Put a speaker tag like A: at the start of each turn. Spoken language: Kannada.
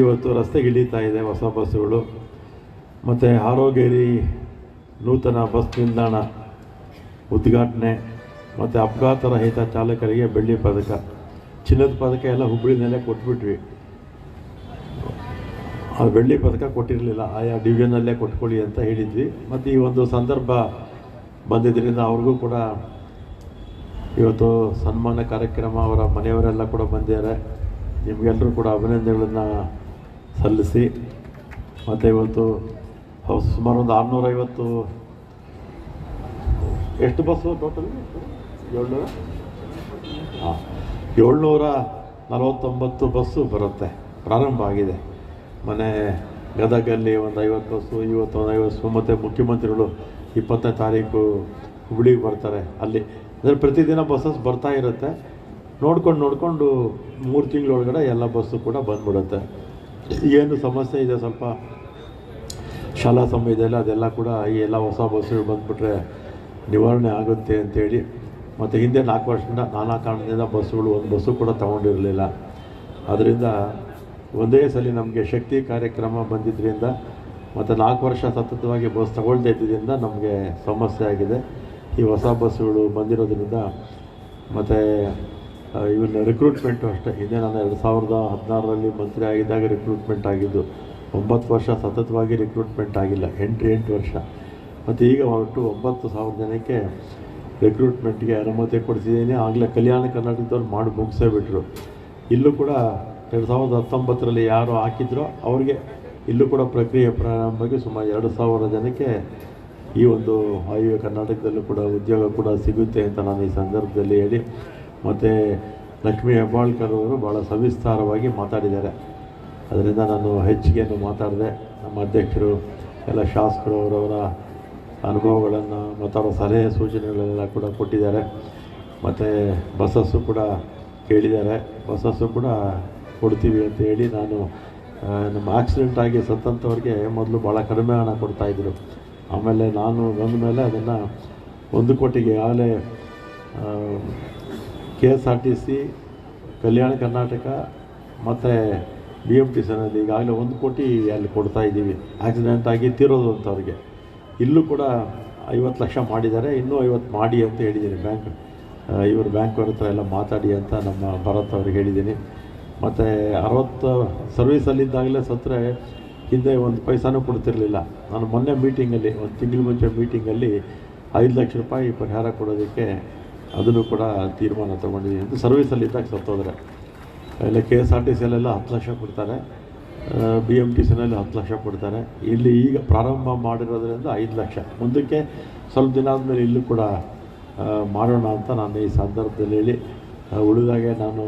A: ಇವತ್ತು ರಸ್ತೆಗೆ ಇಳೀತಾ ಇದೆ ಹೊಸ ಬಸ್ಸುಗಳು. ಮತ್ತು ಆರೋಗ್ಯರಿ ನೂತನ ಬಸ್ ನಿಲ್ದಾಣ ಉದ್ಘಾಟನೆ, ಮತ್ತು ಅಪಘಾತ ರಹಿತ ಚಾಲಕರಿಗೆ ಬೆಳ್ಳಿ ಪದಕ. ಚಿನ್ನದ ಪದಕ ಎಲ್ಲ ಹುಬ್ಬಳ್ಳಿನಲ್ಲೇ ಕೊಟ್ಬಿಟ್ವಿ. ಆ ಬೆಳ್ಳಿ ಪದಕ ಕೊಟ್ಟಿರಲಿಲ್ಲ, ಆಯಾ ಡಿವಿಷನಲ್ಲೇ ಕೊಟ್ಕೊಳ್ಳಿ ಅಂತ ಹೇಳಿದ್ವಿ. ಮತ್ತು ಈ ಒಂದು ಸಂದರ್ಭ ಬಂದಿದ್ದರಿಂದ ಅವ್ರಿಗೂ ಕೂಡ ಇವತ್ತು ಸನ್ಮಾನ ಕಾರ್ಯಕ್ರಮ, ಅವರ ಮನೆಯವರೆಲ್ಲ ಕೂಡ ಬಂದಿದ್ದಾರೆ. ನಿಮಗೆಲ್ಲರೂ ಕೂಡ ಅಭಿನಂದನೆಗಳನ್ನು ಸಲ್ಲಿಸಿ, ಮತ್ತು ಇವತ್ತು ಸುಮಾರು ಒಂದು ಆರುನೂರೈವತ್ತು ಎಷ್ಟು ಬಸ್ಸು ಟೋಟಲ್ ಏಳ್ನೂರ? ಹಾಂ, ಏಳ್ನೂರ ನಲವತ್ತೊಂಬತ್ತು ಬಸ್ಸು ಬರುತ್ತೆ, ಪ್ರಾರಂಭ ಆಗಿದೆ. ಮನೆ ಗದಗಲ್ಲಿ ಒಂದು ಐವತ್ತು ಬಸ್ಸು ಇವತ್ತು ಒಂದು ಐವತ್ತು ಮತ್ತು ಮುಖ್ಯಮಂತ್ರಿಗಳು ಇಪ್ಪತ್ತನೇ ತಾರೀಕು ಹುಬ್ಳಿಗೆ ಬರ್ತಾರೆ. ಅಲ್ಲಿ ಅಂದರೆ ಪ್ರತಿದಿನ ಬಸ್ಸಸ್ ಬರ್ತಾ ಇರುತ್ತೆ. ನೋಡ್ಕೊಂಡು ನೋಡಿಕೊಂಡು ಮೂರು ತಿಂಗಳೊಳಗಡೆ ಎಲ್ಲ ಬಸ್ಸು ಕೂಡ ಬಂದ್ಬಿಡುತ್ತೆ. ಏನು ಸಮಸ್ಯೆ ಇದೆ ಸ್ವಲ್ಪ ಶಾಲಾ ಸಮಯದಲ್ಲಿ ಅದೆಲ್ಲ ಕೂಡ ಈ ಎಲ್ಲ ಹೊಸ ಬಸ್ಸುಗಳು ಬಂದುಬಿಟ್ರೆ ನಿವಾರಣೆ ಆಗುತ್ತೆ ಅಂತೇಳಿ. ಮತ್ತು ಹಿಂದೆ ನಾಲ್ಕು ವರ್ಷದಿಂದ ನಾನಾ ಕಾರಣದಿಂದ ಬಸ್ಸುಗಳು ಒಂದು ಬಸ್ಸು ಕೂಡ ತಗೊಂಡಿರಲಿಲ್ಲ. ಅದರಿಂದ ಒಂದೇ ಸಲ ನಮಗೆ ಶಕ್ತಿ ಕಾರ್ಯಕ್ರಮ ಬಂದಿದ್ದರಿಂದ ಮತ್ತು ನಾಲ್ಕು ವರ್ಷ ಸತತವಾಗಿ ಬಸ್ ತಗೊಳ್ದೇ ಇದ್ದಿದ್ದರಿಂದ ನಮಗೆ ಸಮಸ್ಯೆ ಆಗಿದೆ. ಈ ಹೊಸ ಬಸ್ಸುಗಳು ಬಂದಿರೋದ್ರಿಂದ ಮತ್ತು ಇವನ್ನ ರಿಕ್ರೂಟ್ಮೆಂಟು ಅಷ್ಟೇ. ಹಿಂದೆ ನಾನು ಎರಡು ಸಾವಿರದ ಹದಿನಾರರಲ್ಲಿ ಮಂತ್ರಿ ಆಗಿದ್ದಾಗ ರಿಕ್ರೂಟ್ಮೆಂಟ್ ಆಗಿದ್ದು, ಒಂಬತ್ತು ವರ್ಷ ಸತತವಾಗಿ ರಿಕ್ರೂಟ್ಮೆಂಟ್ ಆಗಿಲ್ಲ, ಎಂಟು ಎಂಟು ವರ್ಷ. ಮತ್ತು ಈಗ ಒಟ್ಟು ಒಂಬತ್ತು ಸಾವಿರ ಜನಕ್ಕೆ ರಿಕ್ರೂಟ್ಮೆಂಟ್ಗೆ ಅನುಮತಿ ಕೊಡಿಸಿದ್ದೀನಿ. ಆಗಲೇ ಕಲ್ಯಾಣ ಕರ್ನಾಟಕದವ್ರು ಮಾಡಿ ಮುಗಿಸೇ ಬಿಟ್ಟರು ಇಲ್ಲೂ ಕೂಡ ಎರಡು ಸಾವಿರದ ಹತ್ತೊಂಬತ್ತರಲ್ಲಿ ಯಾರು ಹಾಕಿದ್ರೋ ಅವ್ರಿಗೆ ಇಲ್ಲೂ ಕೂಡ ಪ್ರಕ್ರಿಯೆ ಪ್ರಾರಂಭವಾಗಿ ಸುಮಾರು ಎರಡು ಸಾವಿರ ಜನಕ್ಕೆ ಈ ಒಂದು ವಾಯುವ್ಯ ಕರ್ನಾಟಕದಲ್ಲೂ ಕೂಡ ಉದ್ಯೋಗ ಕೂಡ ಸಿಗುತ್ತೆ ಅಂತ ನಾನು ಈ ಸಂದರ್ಭದಲ್ಲಿ ಹೇಳಿ ಮತ್ತು ಲಕ್ಷ್ಮೀ ಹೆಬ್ಬಾಳ್ಕರ್ ಅವರು ಭಾಳ ಸವಿಸ್ತಾರವಾಗಿ ಮಾತಾಡಿದ್ದಾರೆ. ಅದರಿಂದ ನಾನು ಹೆಚ್ಚಿಗೆಯನ್ನು ಮಾತಾಡಿದೆ. ನಮ್ಮ ಅಧ್ಯಕ್ಷರು, ಎಲ್ಲ ಶಾಸಕರು ಅವರವರ ಅನುಭವಗಳನ್ನು ಮತ್ತು ಅವರ ಸಲಹೆ ಸೂಚನೆಗಳೆಲ್ಲ ಕೂಡ ಕೊಟ್ಟಿದ್ದಾರೆ. ಮತ್ತು ಬಸಸ್ಸು ಕೂಡ ಕೇಳಿದ್ದಾರೆ. ಬಸ್ಸಸ್ಸು ಕೂಡ ಕೊಡ್ತೀವಿ ಅಂತ ಹೇಳಿ ನಾನು ನಮ್ಮ ಆಕ್ಸಿಡೆಂಟ್ ಆಗಿ ಸತ್ತಂಥವ್ರಿಗೆ ಮೊದಲು ಭಾಳ ಕಡಿಮೆ ಹಣ ಕೊಡ್ತಾಯಿದ್ರು ಆಮೇಲೆ ನಾನು ಬಂದ ಮೇಲೆ ಅದನ್ನು ಒಂದು ಕೋಟಿಗೆ ಆಗಲೇ K S R T C Kalyana Karnataka ಮತ್ತು ಬಿ ಎಂ ಟಿ ಸಿನಲ್ಲಿ ಈಗಾಗಲೇ ಒಂದು ಕೋಟಿ ಅಲ್ಲಿ ಕೊಡ್ತಾ ಇದ್ದೀವಿ. ಆಕ್ಸಿಡೆಂಟ್ ಆಗಿ ತೀರೋದು ಅಂತವ್ರಿಗೆ ಇಲ್ಲೂ ಕೂಡ ಐವತ್ತು ಲಕ್ಷ ಮಾಡಿದ್ದಾರೆ. ಇನ್ನೂ ಐವತ್ತು ಮಾಡಿ ಅಂತ ಹೇಳಿದ್ದೀನಿ ಬ್ಯಾಂಕ್ ಇವರು ಬ್ಯಾಂಕವ್ರ ಹತ್ರ ಎಲ್ಲ ಮಾತಾಡಿ ಅಂತ ನಮ್ಮ ಭರತ್ ಅವ್ರಿಗೆ ಹೇಳಿದ್ದೀನಿ. ಮತ್ತು ಅರವತ್ತು ಸರ್ವೀಸಲ್ಲಿದ್ದಾಗಲೇ ಸತ್ತರೆ ಹಿಂದೆ ಒಂದು ಪೈಸಾನೂ ಕೊಡ್ತಿರಲಿಲ್ಲ. ನಾನು ಮೊನ್ನೆ ಮೀಟಿಂಗಲ್ಲಿ ಒಂದು ತಿಂಗಳ ಮುಂಚೆ ಮೀಟಿಂಗಲ್ಲಿ ಐದು ಲಕ್ಷ ರೂಪಾಯಿ ಪರಿಹಾರ ಕೊಡೋದಕ್ಕೆ ಅದನ್ನು ಕೂಡ ತೀರ್ಮಾನ ತೊಗೊಂಡಿದ್ದೀನಿ ಅಂತ ಸರ್ವೀಸಲ್ಲಿದ್ದಾಗ ಸತ್ತೋದ್ರೆ. ಇಲ್ಲ ಕೆ ಎಸ್ ಆರ್ ಟಿ ಸಿಯಲ್ಲೆಲ್ಲ ಹತ್ತು ಲಕ್ಷ ಕೊಡ್ತಾರೆ. ಬಿ ಎಂ ಟಿ ಸಿನಲ್ಲಿ ಹತ್ತು ಲಕ್ಷ ಕೊಡ್ತಾರೆ. ಇಲ್ಲಿ ಈಗ ಪ್ರಾರಂಭ ಮಾಡಿರೋದ್ರಿಂದ ಐದು ಲಕ್ಷ. ಮುಂದಕ್ಕೆ ಸ್ವಲ್ಪ ದಿನ ಆದಮೇಲೆ ಇಲ್ಲೂ ಕೂಡ ಮಾಡೋಣ ಅಂತ ನಾನು ಈ ಸಂದರ್ಭದಲ್ಲಿ ಹೇಳಿ ಉಳಿದಾಗೆ ನಾನು